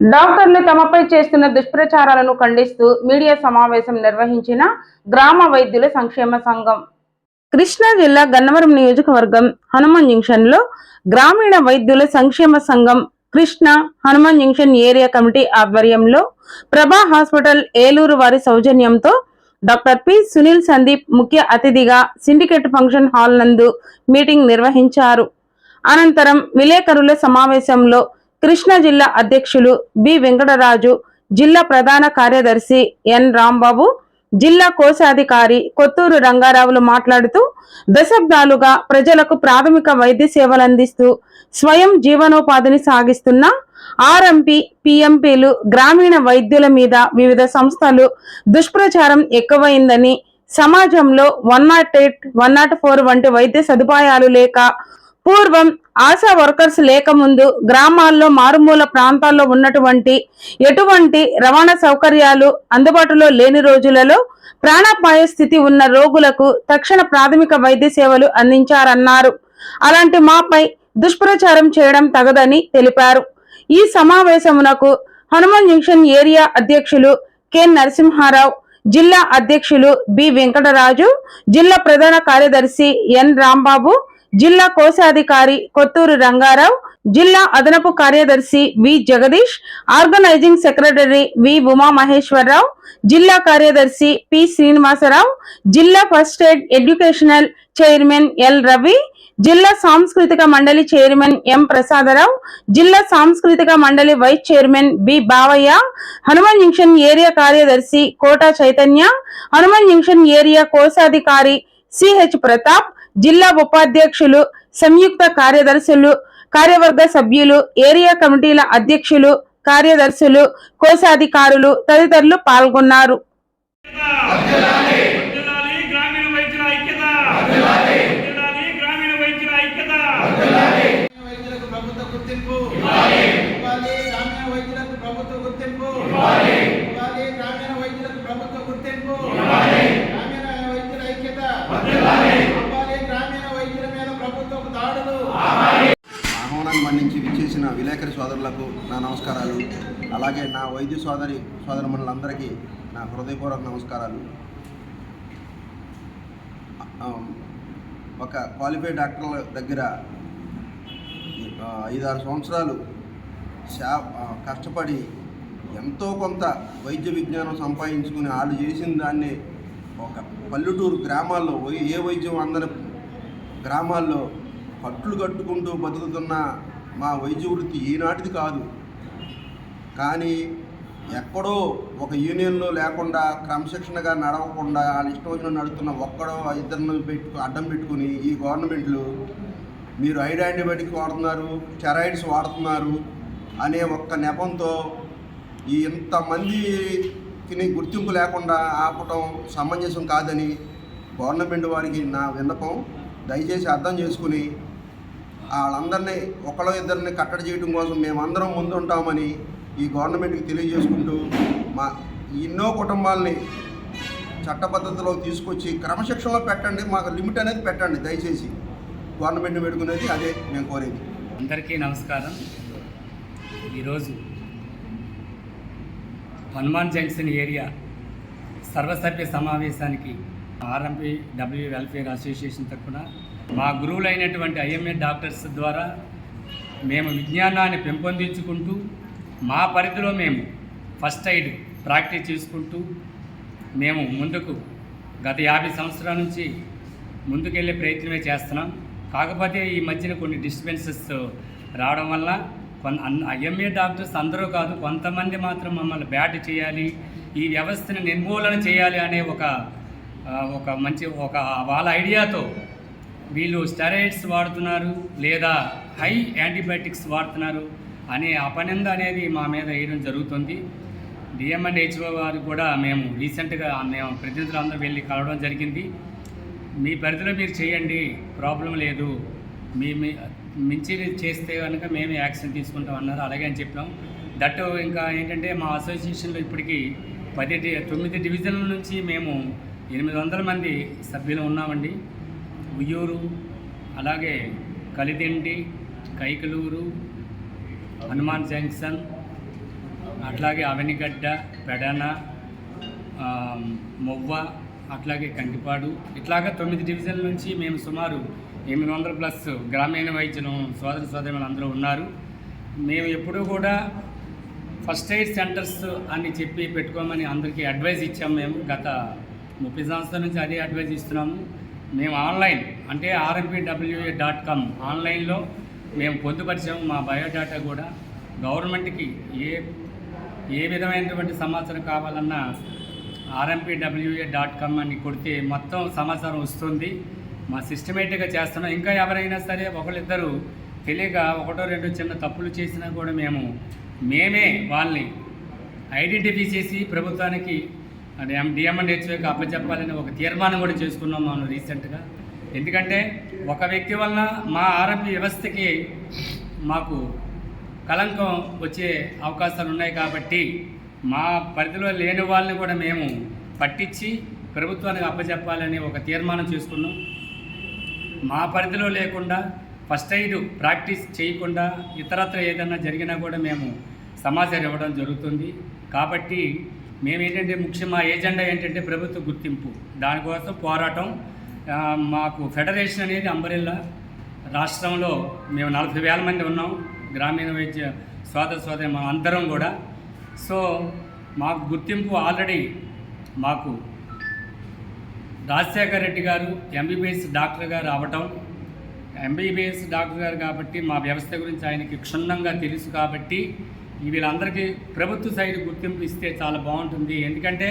డాక్టర్లు తమపై చేస్తున్న దుష్ప్రచారాలను ఖండిస్తూ మీడియా సమావేశం నిర్వహించిన గ్రామ వైద్యుల సంక్షేమ సంఘం. కృష్ణా జిల్లా గన్నవరం నియోజకవర్గం హనుమాన్ జంక్షన్లో గ్రామీణ వైద్యుల సంక్షేమ సంఘం Krishna Hanuman junction area committee ఆధ్వర్యంలో ప్రభా హాస్పిటల్ ఏలూరు వారి సౌజన్యంతో డాక్టర్ పి సునీల్ సందీప్ ముఖ్య అతిథిగా సిండికేట్ ఫంక్షన్ హాల్ నందు మీటింగ్ నిర్వహించారు. అనంతరం విలేకరుల సమావేశంలో కృష్ణా జిల్లా అధ్యక్షులు బి వెంకటరాజు జిల్లా ప్రధాన కార్యదర్శి ఎన్ రాంబాబు జిల్లా కోశాధికారి కొత్తూరు రంగారావులు మాట్లాడుతూ దశాబ్దాలుగా ప్రజలకు ప్రాథమిక వైద్య సేవలు అందిస్తూ స్వయం జీవనోపాధిని సాగిస్తున్న ఆర్ఎంపీ పిఎంపీలు గ్రామీణ వైద్యుల మీద వివిధ సంస్థలు దుష్ప్రచారం ఎక్కువైందని సమాజంలో one not eight one not four వంటి వైద్య సదుపాయాలు లేక పూర్వం ఆశా వర్కర్స్ లేకముందు గ్రామాల్లో మారుమూల ప్రాంతాల్లో ఉన్నటువంటి ఎటువంటి రవాణా సౌకర్యాలు అందుబాటులో లేని రోజులలో ప్రాణాపాయ స్థితి ఉన్న రోగులకు తక్షణ ప్రాథమిక వైద్య సేవలు అందించారన్నారు. అలాంటి మాపై దుష్ప్రచారం చేయడం తగదని తెలిపారు. ఈ సమావేశమునకు హనుమాన్ జంక్షన్ ఏరియా అధ్యక్షులు కె. నరసింహారావు జిల్లా అధ్యక్షులు బి. వెంకటరాజు జిల్లా ప్రధాన కార్యదర్శి ఎన్. రాంబాబు జిల్లా కోశాధికారి కొత్తూరు రంగారావు జిల్లా అదనపు కార్యదర్శి V Jagadish organizing secretary V Uma Maheswararao జిల్లా కార్యదర్శి పి శ్రీనివాసరావు జిల్లా first aid educational chairman L Ravi జిల్లా సాంస్కృతిక మండలి చైర్మన్ ఎం ప్రసాదరావు జిల్లా సాంస్కృతిక మండలి vice chairman B Bavayya Hanuman junction area కార్యదర్శి కోట చైతన్య హనుమాన్ జంక్షన్ ఏరియా కోశాధికారి సిహెచ్ ప్రతాప్ జిల్లా ఉపాధ్యక్షులు సంయుక్త కార్యదర్శులు కార్యవర్గ సభ్యులు ఏరియా కమిటీల అధ్యక్షులు కార్యదర్శులు కోశాధికారులు తదితరులు పాల్గొన్నారు వర్ధిల్లాలి గ్రామీణ వైద్యుల ఐక్యత వర్ధిల్లాలి గ్రామీణ వైద్యుల ఐక్యత వైద్యులకు ప్రభుత్వ గుర్తింపు ఇవ్వాలి గ్రామీణ వైద్యులకు ప్రభుత్వ గుర్తింపు ఇవ్వాలి గ్రామీణ వైద్యులకు ప్రభుత్వ గుర్తింపు గ్రామీణ వైద్యుల ఐక్యత ఇవ్వాలి గ్రామీణ వైద్యుల మీద ప్రభుత్వ దాడులు ఆహ్వానాన్ని మన్నించి విచ్చేసిన విలేకరి సోదరులకు నా నమస్కారాలు అలాగే నా వైద్య సోదరి సోదరమణులందరికీ నా హృదయపూర్వక నమస్కారాలు. ఒక క్వాలిఫైడ్ డాక్టర్ల దగ్గర ఐదారు సంవత్సరాలు శా కష్టపడి ఎంతో కొంత వైద్య విజ్ఞానం సంపాదించుకుని వాళ్ళు చేసిన దాన్ని ఒక పల్లెటూరు గ్రామాల్లో ఏ వైద్యం అందని గ్రామాల్లో కట్లు కట్టుకుంటూ బతుకుతున్న మా వైద్య వృత్తి ఈనాటిది కాదు. కానీ ఎక్కడో ఒక యూనియన్లో లేకుండా క్రమశిక్షణగా నడవకుండా వాళ్ళ ఇష్టం వచ్చిన నడుస్తున్న ఒక్కడో ఇద్దరిని పెట్టు అడ్డం పెట్టుకుని ఈ గవర్నమెంట్లు మీరు ఐడ్ వాడుతున్నారు స్టెరాయిడ్స్ వాడుతున్నారు అనే ఒక్క నెపంతో ఈ ఇంతమందికి గుర్తింపు లేకుండా ఆపటం సమంజసం కాదని గవర్నమెంట్ వారికి నా విన్నపం. దయచేసి అర్థం చేసుకుని వాళ్ళందరినీ ఒకళ్ళో ఇద్దరిని కట్టడి చేయడం కోసం మేమందరం ముందుంటామని ఈ గవర్నమెంట్కి తెలియజేసుకుంటూ మా ఎన్నో కుటుంబాలని చట్టబద్ధతలో తీసుకొచ్చి క్రమశిక్షణలో పెట్టండి మాకు లిమిట్ అనేది పెట్టండి దయచేసి. గవర్నమెంట్ పెట్టుకునేది అదే మేము కోరేది. అందరికీ నమస్కారం. ఈరోజు హనుమాన్ జంక్షన్ ఏరియా సర్వసభ్య సమావేశానికి ఆర్ఎంపీ డబ్ల్యూ వెల్ఫేర్ అసోసియేషన్ తరఫున మా గురువులైనటువంటి ఐఎంఏ డాక్టర్స్ ద్వారా మేము విజ్ఞానాన్ని పెంపొందించుకుంటూ మా పరిధిలో మేము ఫస్ట్ ఎయిడ్ ప్రాక్టీస్ చేసుకుంటూ మేము ముందుకు గత యాభై సంవత్సరాల నుంచి ముందుకెళ్ళే ప్రయత్నమే చేస్తున్నాం. కాకపోతే ఈ మధ్యన కొన్ని డిస్టర్బెన్సెస్ రావడం వల్ల కొన్ ఐఎంఏ డాక్టర్స్ అందరూ కాదు కొంతమంది మాత్రం మమ్మల్ని బ్యాట్ చేయాలి ఈ వ్యవస్థను నిర్మూలన చేయాలి అనే ఒక ఒక మంచి ఒక వాళ్ళ ఐడియాతో వీళ్ళు స్టెరాయిడ్స్ వాడుతున్నారు లేదా హై యాంటీబయాటిక్స్ వాడుతున్నారు. అనే అపనింద అనేది మా మీద వేయడం జరుగుతుంది. డిఎంఎన్ హెచ్ఓ వారు కూడా మేము రీసెంట్గా మేము ప్రతినిధులందరూ వెళ్ళి కలవడం జరిగింది. మీ పరిధిలో మీరు చేయండి ప్రాబ్లం లేదు. మీ మించి చేస్తే కనుక మేమే యాక్షన్ తీసుకుంటాం అన్నారు. అలాగే అని చెప్పాం. దట్ ఇంకా ఏంటంటే మా అసోసియేషన్లో ఇప్పటికీ పది తొమ్మిది డివిజన్ల నుంచి మేము ఎనిమిది వందల మంది సభ్యులు ఉన్నామండి. ఉయ్యూరు అలాగే కలిదిండి కైకలూరు హనుమాన్ జంక్షన్ అట్లాగే అవనిగడ్డ పెడన మొవ్వ అట్లాగే కంకిపాడు ఇట్లాగా తొమ్మిది డివిజన్ల నుంచి మేము సుమారు ఎనిమిది వందల ప్లస్ గ్రామీణ వైద్యులు సోదర సోదరులు అందరూ ఉన్నారు. మేము ఎప్పుడూ కూడా ఫస్ట్ ఎయిడ్ సెంటర్స్ అని చెప్పి పెట్టుకోమని అందరికీ అడ్వైజ్ ఇచ్చాము మేము. గత ముప్పై సంవత్సరాల నుంచి అదే అడ్వైజ్ ఇస్తున్నాము. మేము ఆన్లైన్ అంటే ఆర్ఎంపీడబ్ల్యూఏ డాట్ కామ్ ఆన్లైన్లో మేము పొందుపరిచాము మా బయోడాటా కూడా. గవర్నమెంట్కి ఏ ఏ విధమైనటువంటి సమాచారం కావాలన్నా ఆర్ఎంపీడబ్ల్యూఏ డాట్ కామ్ అని కొడితే మొత్తం సమాచారం వస్తుంది. మా సిస్టమేటిక్గా చేస్తున్నాం. ఇంకా ఎవరైనా సరే ఒకళ్ళిద్దరు తెలియక ఒకటో రెండు చిన్న తప్పులు చేసినా కూడా మేము మేమే వాళ్ళని ఐడెంటిఫై చేసి ప్రభుత్వానికి అది డిఎంఎండ్ హెచ్ఓకి అప్పచెప్పాలని ఒక తీర్మానం కూడా చేసుకున్నాం మనం రీసెంట్గా. ఎందుకంటే ఒక వ్యక్తి వలన మా ఆరోగ్య వ్యవస్థకి మాకు కలంకం వచ్చే అవకాశాలు ఉన్నాయి కాబట్టి మా పరిధిలో లేని వాళ్ళని కూడా మేము పట్టించి ప్రభుత్వానికి అప్పచెప్పాలని ఒక తీర్మానం చేసుకున్నాం. మా పరిధిలో లేకుండా ఫస్ట్ ఎయిడ్ ప్రాక్టీస్ చేయకుండా ఇతరత్ర ఏదైనా జరిగినా కూడా మేము సమాచారం ఇవ్వడం జరుగుతుంది. కాబట్టి మేము ఏంటంటే ముఖ్యం మా ఏజెండా ఏంటంటే ప్రభుత్వ గుర్తింపు. దానికోసం పోరాటం మాకు ఫెడరేషన్ అనేది అంబరిల్లా. రాష్ట్రంలో మేము నలభై వేల మంది ఉన్నాం. గ్రామీణ వైద్య సోదర సోదరి మా అందరం కూడా. సో మాకు గుర్తింపు ఆల్రెడీ మాకు రాజశేఖర రెడ్డి గారు ఎంబీబీఎస్ డాక్టర్ గారు అవటం. ఎంబీబీఎస్ డాక్టర్ గారు కాబట్టి మా వ్యవస్థ గురించి ఆయనకి క్షుణ్ణంగా తెలుసు కాబట్టి వీళ్ళందరికీ ప్రభుత్వ సైడ్ గుర్తింపు ఇస్తే చాలా బాగుంటుంది. ఎందుకంటే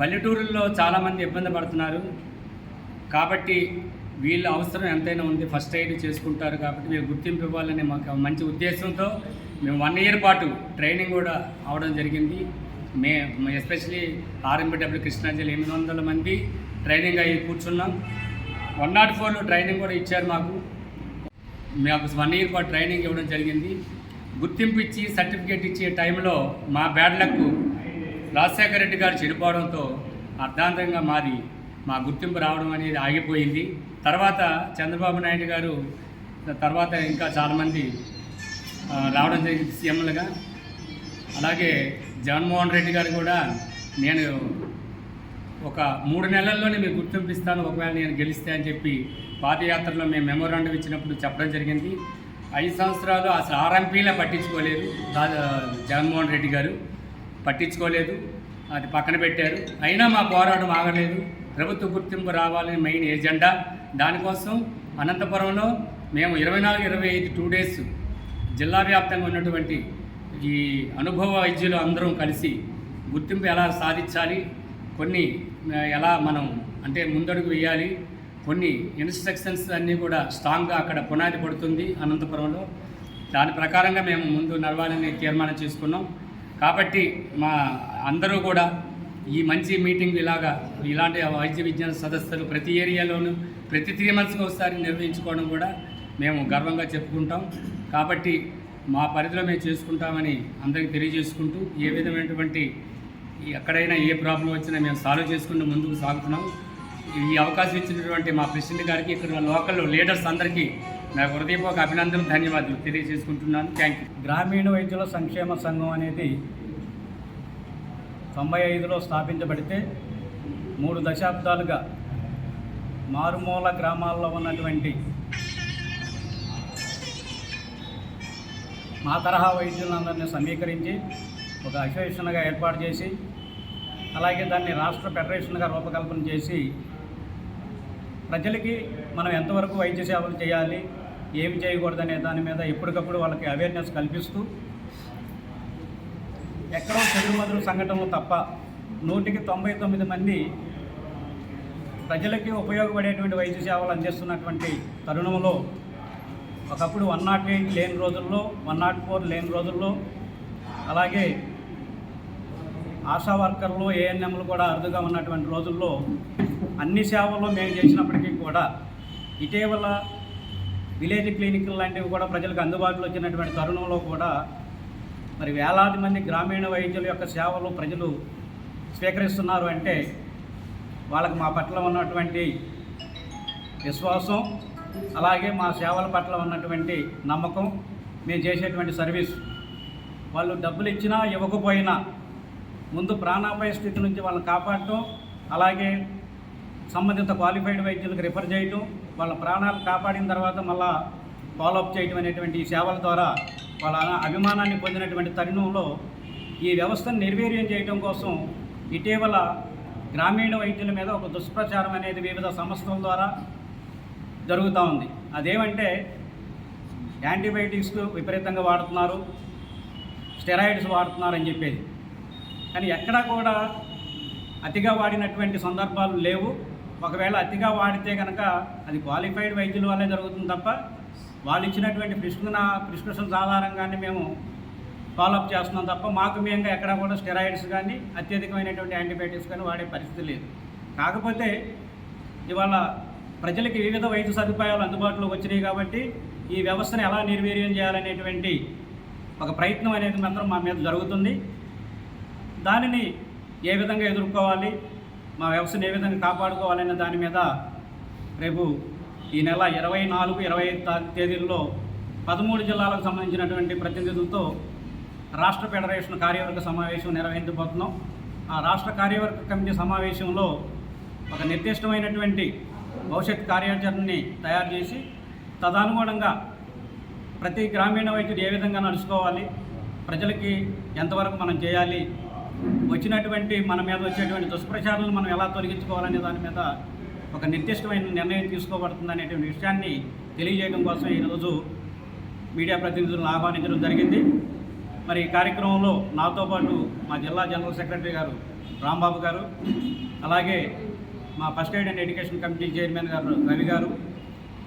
పల్లెటూరుల్లో చాలామంది ఇబ్బంది పడుతున్నారు. కాబట్టి వీళ్ళ అవసరం ఎంతైనా ఉంది. ఫస్ట్ ఎయిడ్ చేసుకుంటారు కాబట్టి వీళ్ళు గుర్తింపు ఇవ్వాలనే మాకు మంచి ఉద్దేశంతో మేము వన్ ఇయర్ పాటు ట్రైనింగ్ కూడా అవడం జరిగింది. మే ఎస్పెషలీ ఆర్ఎంబిడబ్ల్యూ కృష్ణా జిల్లా ఎనిమిది వందల మంది ట్రైనింగ్ అయ్యి కూర్చున్నాం. వన్ నాట్ ఫోర్లో ట్రైనింగ్ కూడా ఇచ్చారు మాకు. మాకు వన్ ఇయర్ పాటు ట్రైనింగ్ ఇవ్వడం జరిగింది. గుర్తింపు ఇచ్చి సర్టిఫికేట్ ఇచ్చే టైంలో మా బ్యాడ్ లక్ రాజశేఖర రెడ్డి గారు చెడిపోవడంతో అర్ధాంతంగా మాది మా గుర్తింపు రావడం అనేది ఆగిపోయింది. తర్వాత చంద్రబాబు నాయుడు గారు తర్వాత ఇంకా చాలామంది రావడం జరిగింది సీఎంలుగా. అలాగే జగన్మోహన్ రెడ్డి గారు కూడా నేను ఒక మూడు నెలల్లోనే మీకు గుర్తింపు ఇస్తాను. ఒకవేళ నేను గెలిస్తే అని చెప్పి పాదయాత్రలో మేము మెమోరాండం ఇచ్చినప్పుడు చెప్పడం జరిగింది. ఐదు సంవత్సరాలు అసలు ఆర్ఎంపీలే పట్టించుకోలేదు. జగన్మోహన్ రెడ్డి గారు పట్టించుకోలేదు. అది పక్కన పెట్టారు. అయినా మా పోరాటం ఆగలేదు. ప్రభుత్వ గుర్తింపు రావాలని మెయిన్ ఎజెండా దానికోసం అనంతపురంలో మేము ఇరవై నాలుగు ఇరవై ఐదు టూ డేస్ జిల్లా వ్యాప్తంగా ఉన్నటువంటి ఈ అనుభవ వైద్యులు అందరం కలిసి గుర్తింపు ఎలా సాధించాలి కొన్ని ఎలా మనం అంటే ముందడుగు వేయాలి కొన్ని ఇన్స్ట్రక్షన్స్ అన్నీ కూడా స్ట్రాంగ్గా అక్కడ పునాది పడుతుంది అనంతపురంలో. దాని ప్రకారంగా మేము ముందు నడవాలని తీర్మానం చేసుకున్నాం. కాబట్టి మా అందరూ కూడా ఈ మంచి మీటింగ్ ఇలాగా ఇలాంటి వైద్య విజ్ఞాన సదస్సులు ప్రతి ఏరియాలోనూ ప్రతి త్రీ మంత్స్కి ఒకసారి నిర్వహించుకోవడం కూడా మేము గర్వంగా చెప్పుకుంటాం. కాబట్టి మా పరిధిలో మేము చేసుకుంటామని అందరికీ తెలియజేసుకుంటూ ఏ విధమైనటువంటి ఎక్కడైనా ఏ ప్రాబ్లం వచ్చినా మేము సాల్వ్ చేసుకుంటూ ముందుకు సాగుతున్నాం. ఈ అవకాశం ఇచ్చినటువంటి మా ప్రెసిడెంట్ గారికి ఇక్కడ లోకల్ లీడర్స్ అందరికీ నా హృదయపూర్వక అభినందనలు ధన్యవాదాలు తెలియజేసుకుంటున్నాను. థ్యాంక్ యూ గ్రామీణ వైద్యుల సంక్షేమ సంఘం అనేది తొంభై ఐదులో స్థాపించబడితే మూడు దశాబ్దాలుగా మారుమూల గ్రామాల్లో ఉన్నటువంటి మా తరహా వైద్యులందరినీ సమీకరించి ఒక అసోసియేషన్గా ఏర్పాటు చేసి అలాగే దాన్ని రాష్ట్ర ఫెడరేషన్గా రూపకల్పన చేసి ప్రజలకి మనం ఎంతవరకు వైద్య సేవలు చేయాలి ఏమి చేయకూడదనే దాని మీద ఎప్పటికప్పుడు వాళ్ళకి అవేర్నెస్ కల్పిస్తూ ఎక్కడో చెడుమదురు సంఘటనలు తప్ప నూటికి తొంభై తొమ్మిది మంది ప్రజలకి ఉపయోగపడేటువంటి వైద్య సేవలు అందిస్తున్నటువంటి తరుణంలో ఒకప్పుడు వన్ నాట్ ఎయిట్ లేని రోజుల్లో వన్ నాట్ ఫోర్ లేని రోజుల్లో అలాగే ఆశా వర్కర్లు ఏఎన్ఎంలు కూడా అరుదుగా ఉన్నటువంటి రోజుల్లో అన్ని సేవలు మేము చేసినప్పటికీ కూడా ఇటీవల విలేజ్ క్లినిక్లు లాంటివి కూడా ప్రజలకు అందుబాటులో వచ్చినటువంటి తరుణంలో కూడా మరి వేలాది మంది గ్రామీణ వైద్యుల యొక్క సేవలు ప్రజలు స్వీకరిస్తున్నారు అంటే వాళ్ళకి మా పట్ల ఉన్నటువంటి విశ్వాసం అలాగే మా సేవల పట్ల ఉన్నటువంటి నమ్మకం మేము చేసేటువంటి సర్వీస్. వాళ్ళు డబ్బులు ఇచ్చినా ఇవ్వకపోయినా ముందు ప్రాణాపాయ స్థితి నుంచి వాళ్ళని కాపాడటం అలాగే సంబంధిత క్వాలిఫైడ్ వైద్యులకు రిఫర్ చేయటం వాళ్ళ ప్రాణాలు కాపాడిన తర్వాత మళ్ళా ఫాలోఅప్ చేయటం అనేటువంటి ఈ సేవల ద్వారా వాళ్ళ అభిమానాన్ని పొందినటువంటి తరుణంలో ఈ వ్యవస్థను నిర్వీర్యం చేయడం కోసం ఇటీవల గ్రామీణ వైద్యుల మీద ఒక దుష్ప్రచారం అనేది వివిధ సంస్థల ద్వారా జరుగుతూ ఉంది. అదేమంటే యాంటీబయాటిక్స్ విపరీతంగా వాడుతున్నారు స్టెరాయిడ్స్ వాడుతున్నారు అని చెప్పేది. కానీ ఎక్కడా కూడా అతిగా వాడినటువంటి సందర్భాలు లేవు. ఒకవేళ అతిగా వాడితే కనుక అది క్వాలిఫైడ్ వైద్యుల వల్లే జరుగుతుంది తప్ప వాళ్ళు ఇచ్చినటువంటి ప్రిస్క్రిప్షన్ ప్రిస్క్రిప్షన్స్ ఆధారంగానే మేము ఫాలోఅప్ చేస్తున్నాం తప్ప మాకు మేము ఎక్కడా కూడా స్టెరాయిడ్స్ కానీ అత్యధికమైనటువంటి యాంటీబయాటిక్స్ కానీ వాడే పరిస్థితి లేదు. కాకపోతే ఇవాళ ప్రజలకి వివిధ వైద్య సదుపాయాలు అందుబాటులోకి వచ్చినాయి కాబట్టి ఈ వ్యవస్థను ఎలా నిర్వీర్యం చేయాలనేటువంటి ఒక ప్రయత్నం అనేది మాత్రం మా మీద జరుగుతుంది. దానిని ఏ విధంగా ఎదుర్కోవాలి మా వ్యవస్థను ఏ విధంగా కాపాడుకోవాలనే దాని మీద రేపు ఈ నెల ఇరవై నాలుగు ఇరవై తేదీల్లో పదమూడు జిల్లాలకు సంబంధించినటువంటి ప్రతినిధులతో రాష్ట్ర ఫెడరేషన్ కార్యవర్గ సమావేశం నిర్వహించబోతున్నాం. ఆ రాష్ట్ర కార్యవర్గ కమిటీ సమావేశంలో ఒక నిర్దిష్టమైనటువంటి భవిష్యత్ కార్యాచరణని తయారు చేసి తదనుగుణంగా ప్రతి గ్రామీణ వైద్యుడు ఏ విధంగా నడుచుకోవాలి ప్రజలకి ఎంతవరకు మనం చేయాలి వచ్చినటువంటి మన మీద వచ్చేటువంటి దుష్ప్రచారాలను మనం ఎలా తొలగించుకోవాలనే దాని మీద ఒక నిర్దిష్టమైన నిర్ణయం తీసుకోబడుతుంది అనేటువంటి విషయాన్ని తెలియజేయడం కోసం ఈరోజు మీడియా ప్రతినిధులను ఆహ్వానించడం జరిగింది. మరి ఈ కార్యక్రమంలో నాతో పాటు మా జిల్లా జనరల్ సెక్రటరీ గారు రాంబాబు గారు అలాగే మా first aid and education committee chairman garu Ravi garu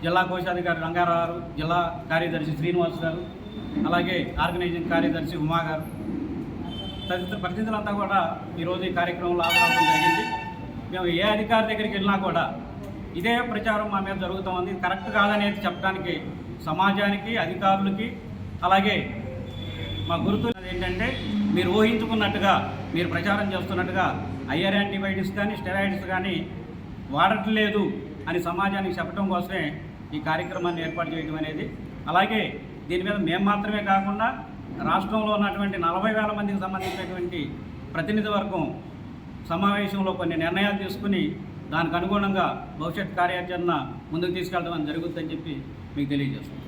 జిల్లా కోశాధికారి రంగారావు గారు జిల్లా కార్యదర్శి శ్రీనివాస్ గారు అలాగే ఆర్గనైజింగ్ కార్యదర్శి ఉమా గారు. తదితర ప్రతినిధులంతా కూడా ఈరోజు ఈ కార్యక్రమంలో హాజరవడం జరిగింది. మేము ఏ అధికారి దగ్గరికి వెళ్ళినా కూడా ఇదే ప్రచారం మా మీద జరుగుతూ ఉంది. కరెక్ట్ కాదనేది చెప్పడానికి సమాజానికి అధికారులకి అలాగే మా గుర్తు ఏంటంటే మీరు ఊహించుకున్నట్టుగా మీరు ప్రచారం చేస్తున్నట్టుగా ఐఆర్ యాంటీబయాటిక్స్ కానీ స్టెరాయిడ్స్ కానీ వాడట్లేదు అని సమాజానికి చెప్పడం కోసమే ఈ కార్యక్రమాన్ని ఏర్పాటు చేయడం అనేది. అలాగే దీని మీద మేము మాత్రమే కాకుండా రాష్ట్రంలో ఉన్నటువంటి నలభై వేల మందికి సంబంధించినటువంటి ప్రతినిధి వర్గం సమావేశంలో కొన్ని నిర్ణయాలు తీసుకుని దానికి అనుగుణంగా భవిష్యత్ కార్యాచరణ ముందుకు తీసుకెళ్ళడం జరుగుతుందని చెప్పి మీకు తెలియజేస్తున్నాను